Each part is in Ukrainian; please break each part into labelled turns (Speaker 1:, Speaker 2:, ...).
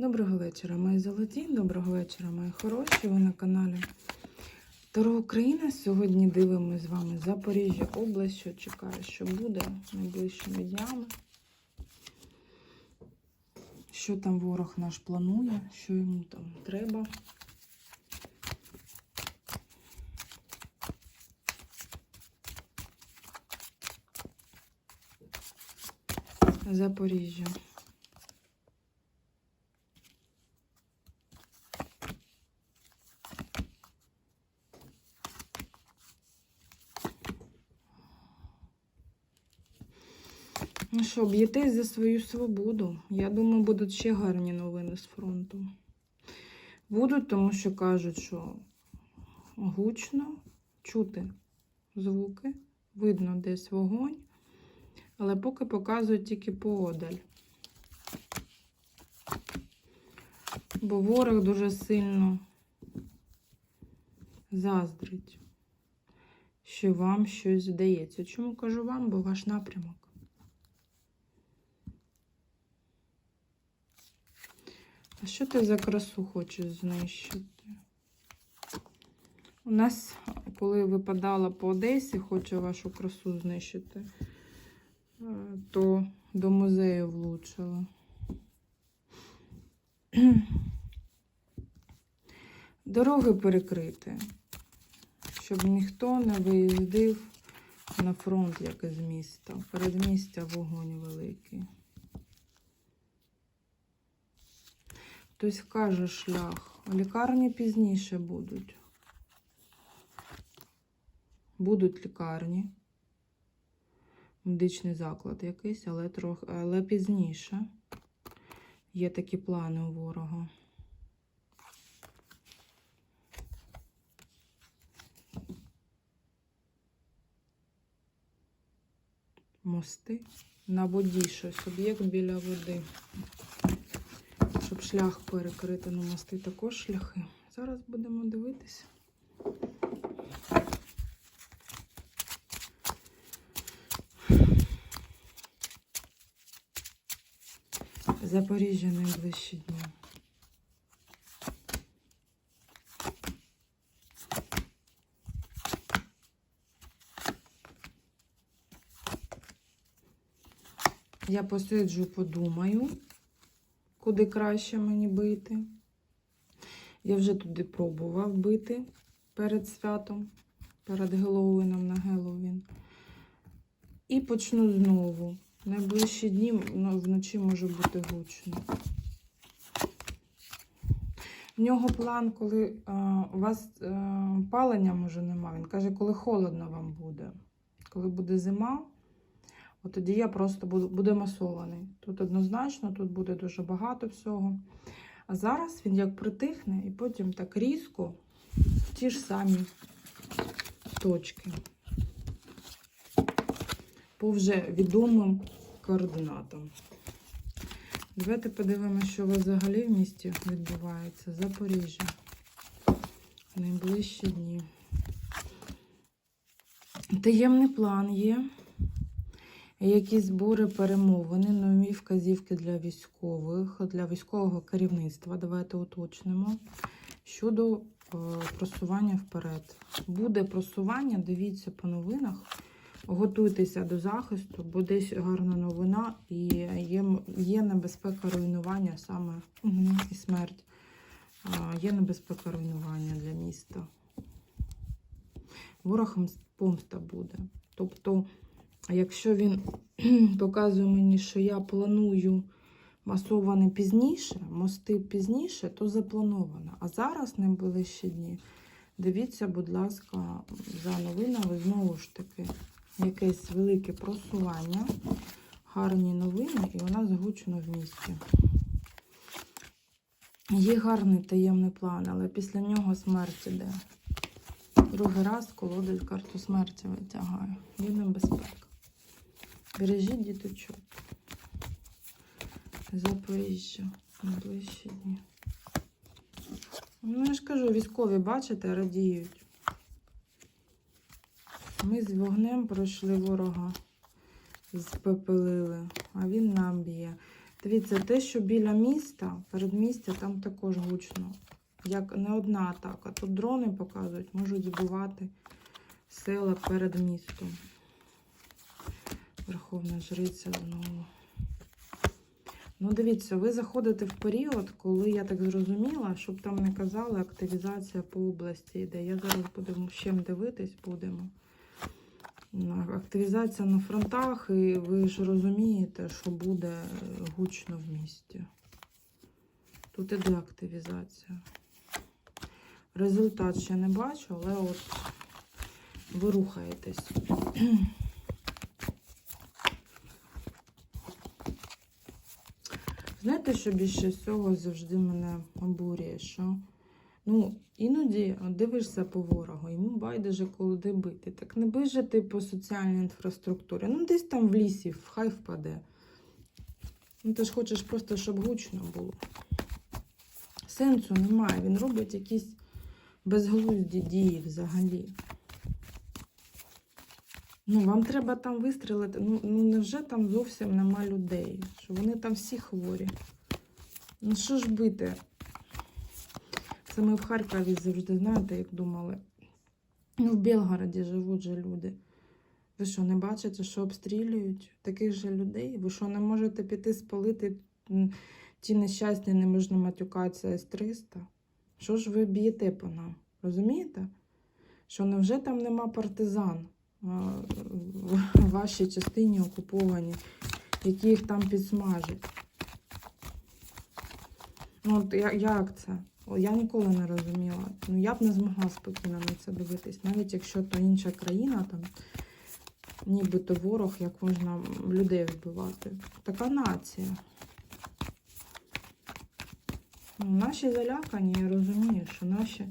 Speaker 1: Доброго вечора, мої золоті, доброго вечора, мої хороші. Ви на каналі Таро Україна. Сьогодні дивимося з вами Запоріжжя область, що чекає, що буде найближчими днями. Що там ворог наш планує, що йому там треба. Запоріжжя. Що, б'єтесь за свою свободу. Я думаю, будуть ще гарні новини з фронту. Будуть, тому що кажуть, що гучно чути звуки, видно десь вогонь, але поки показують тільки поодаль. Бо ворог дуже сильно заздрить, що вам щось здається. Чому кажу вам, бо ваш напрямок. А що ти за красу хочеш знищити? У нас, коли випадала по Одесі, хоче вашу красу знищити, е, то до музею влучила. Дороги перекрити, щоб ніхто не виїздив на фронт, як із міста. Передмістя вогонь великий. Хтось каже шлях. Лікарні пізніше будуть. Будуть лікарні. Медичний заклад якийсь, але трохи, але пізніше. Є такі плани у ворога. Мости на воді щось, об'єкт біля води щоб шлях перекрити, мости також шляхи. Зараз будемо дивитися. Запоріжжя найближчі дні. Я посиджу, подумаю куди краще мені бити. Я вже туди пробував бити перед святом, перед Геловіном на Геловін. І почну знову. Найближчі дні ну, вночі може бути гучно. В нього план, коли а, у вас а, палення може нема. Він каже, коли холодно вам буде. Коли буде зима, От тоді я просто буду, буде масований. Тут однозначно, тут буде дуже багато всього. А зараз він як притихне і потім так різко в ті ж самі точки. По вже відомим координатам. Давайте подивимося, що у вас взагалі в місті відбувається. Запоріжжя. Найближчі дні. Таємний план є які збори перемовини, нові вказівки для військових, для військового керівництва. Давайте уточнимо. Щодо е, просування вперед. Буде просування, дивіться по новинах. Готуйтеся до захисту, бо десь гарна новина і є є небезпека руйнування саме угу, і смерть. А, Є небезпека руйнування для міста. Ворогам помста буде. Тобто а якщо він показує мені, що я планую масоване пізніше, мости пізніше, то заплановано. А зараз найближчі дні. Дивіться, будь ласка, за новинами знову ж таки якесь велике просування, гарні новини, і вона згучена в місті. Є гарний таємний план, але після нього смерть іде. Другий раз колодить карту смерті витягаю. Є небезпека. Бережіть діточок. Запоріжжя. Найближчі дні. Ну, я ж кажу, військові, бачите, радіють. Ми з вогнем пройшли ворога, спепелили, а він нам б'є. Дивіться, те, що біля міста, передмістя, там також гучно. Як не одна атака. Тут дрони показують, можуть збивати села перед містом. Верховна жриця знову. Ну, дивіться, ви заходите в період, коли я так зрозуміла, щоб там не казали, активізація по області йде. Я зараз будемо ще дивитись, будемо. Активізація на фронтах, і ви ж розумієте, що буде гучно в місті. Тут іде активізація. Результат ще не бачу, але от ви рухаєтесь. Знаєте, що більше всього завжди мене обурює, що ну, іноді дивишся по ворогу, йому байдуже коли бити. Так не бий ти по соціальній інфраструктурі. Ну, десь там в лісі, хай впаде. Ну, ти ж хочеш просто, щоб гучно було. Сенсу немає. Він робить якісь безглузді дії взагалі. Ну, вам треба там вистрілити. Ну, ну невже там зовсім нема людей? Що вони там всі хворі? Ну що ж бити? Це ми в Харкові завжди, знаєте, як думали. Ну, в Білгороді живуть же люди. Ви що, не бачите, що обстрілюють таких же людей? Ви що, не можете піти спалити ті нещасні, не можна матюкатися С-300? Що ж ви б'єте по нам? Розумієте? Що невже там нема партизан? А, в вашій частині окуповані, які їх там підсмажать. Ну, от як це? Я ніколи не розуміла. Ну, я б не змогла спокійно на це дивитись, навіть якщо то інша країна, там, нібито ворог, як можна людей вбивати. Така нація. Ну, наші залякані, я розумію, що наші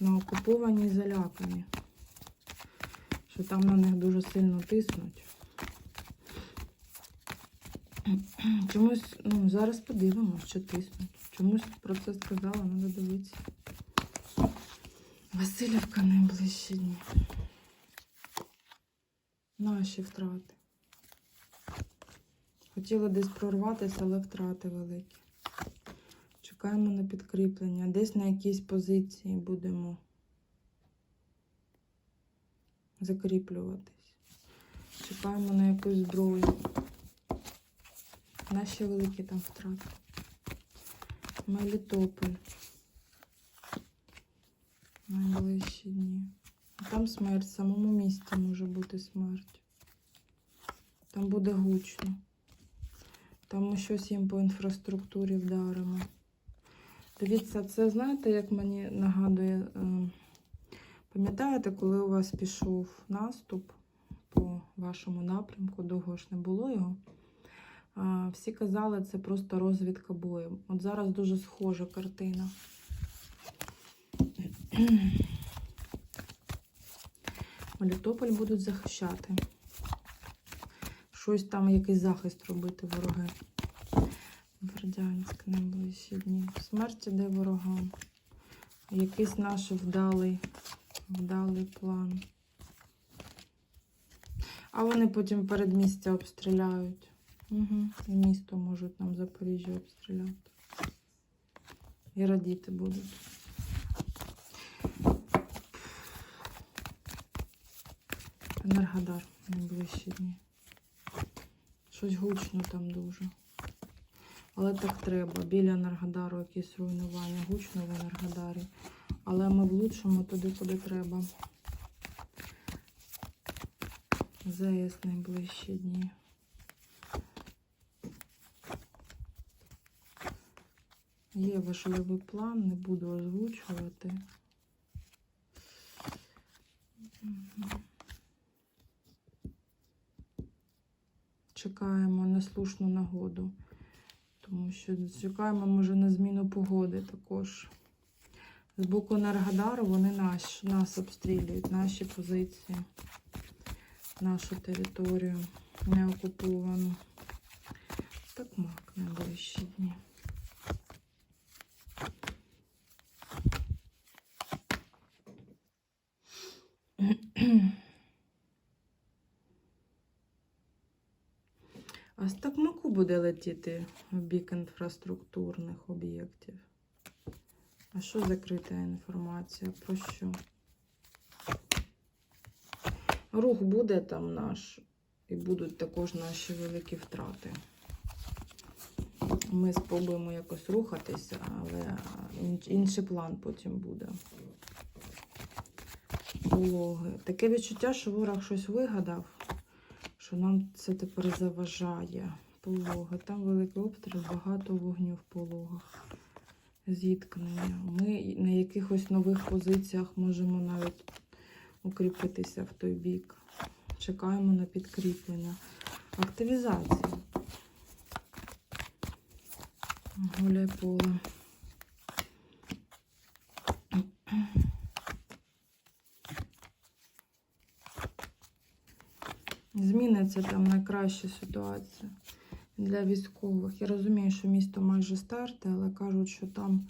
Speaker 1: на окуповані залякані що там на них дуже сильно тиснуть. Чомусь, ну, зараз подивимося, що тиснуть. Чомусь про це сказала, треба дивитися. Васильівка найближчі дні. Наші втрати. Хотіли десь прорватися, але втрати великі. Чекаємо на підкріплення. Десь на якійсь позиції будемо закріплюватись. Чекаємо на якусь зброю. Наші великі там втрати. Мелітополь. Найближчі дні. Там смерть, в самому місті може бути смерть. Там буде гучно. Там ми щось їм по інфраструктурі вдаримо. Дивіться, це знаєте, як мені нагадує. е, Пам'ятаєте, коли у вас пішов наступ по вашому напрямку, довго ж не було його? Всі казали, це просто розвідка бою. От зараз дуже схожа картина. Мелітополь будуть захищати. Щось там, якийсь захист робити вороги. Бердянськ найближчі дні. Смерть іде ворогам. Якийсь наш вдалий Вдалий план. А вони потім передмістя обстріляють. Угу. І місто можуть нам Запоріжжя обстріляти. І радіти будуть. Енергодар найближчі дні. Щось гучно там дуже. Але так треба. Біля Енергодару якісь руйнування. Гучно в Енергодарі. Але ми влучимо туди, куди треба. ЗАЕС найближчі дні. Є важливий план, не буду озвучувати. Чекаємо на слушну нагоду, тому що чекаємо, може, на зміну погоди також. З боку Енергодару вони наш, нас обстрілюють, наші позиції, нашу територію не окуповану. Так мак найближчі дні. А з Такмаку буде летіти в бік інфраструктурних об'єктів. А що закрита інформація? Про що? Рух буде там наш, і будуть також наші великі втрати. Ми спробуємо якось рухатися, але інший план потім буде. Пологи. Таке відчуття, що ворог щось вигадав, що нам це тепер заважає. Пологи. Там великий обстріл, багато вогню в пологах. Зіткнення. Ми на якихось нових позиціях можемо навіть укріпитися в той бік. Чекаємо на підкріплення. Активізація. Гуляй поле. Зміниться там найкраща ситуація для військових. Я розумію, що місто майже старте, але кажуть, що там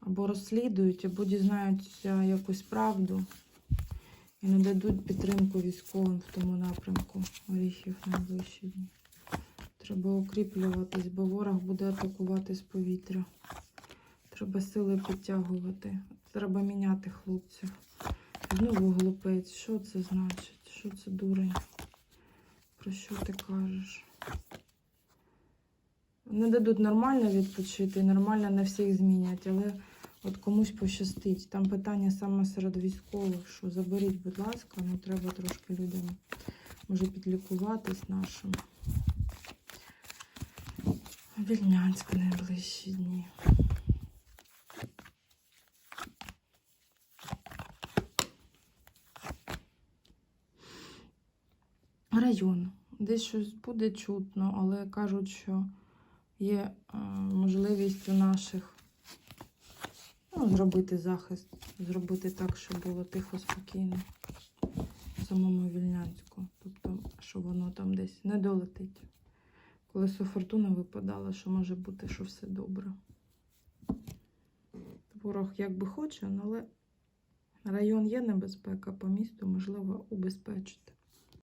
Speaker 1: або розслідують, або дізнаються якусь правду і не дадуть підтримку військовим в тому напрямку оріхів найближчі дні. Треба укріплюватись, бо ворог буде атакувати з повітря. Треба сили підтягувати. Треба міняти хлопців. Знову глупець. Що це значить? Що це дурень? Про що ти кажеш? Не дадуть нормально відпочити, нормально на всіх змінять, але от комусь пощастить. Там питання саме серед військових, що заберіть, будь ласка, ну треба трошки людям може підлікуватись нашим. Вільнянськ найближчі дні. Район. Десь щось буде чутно, але кажуть, що є е, можливість у наших ну, зробити захист, зробити так, щоб було тихо, спокійно в самому Вільнянську. Тобто, що воно там десь не долетить. Колесо фортуни випадало, що може бути, що все добре. Ворог як би хоче, але район є небезпека, по місту можливо убезпечити.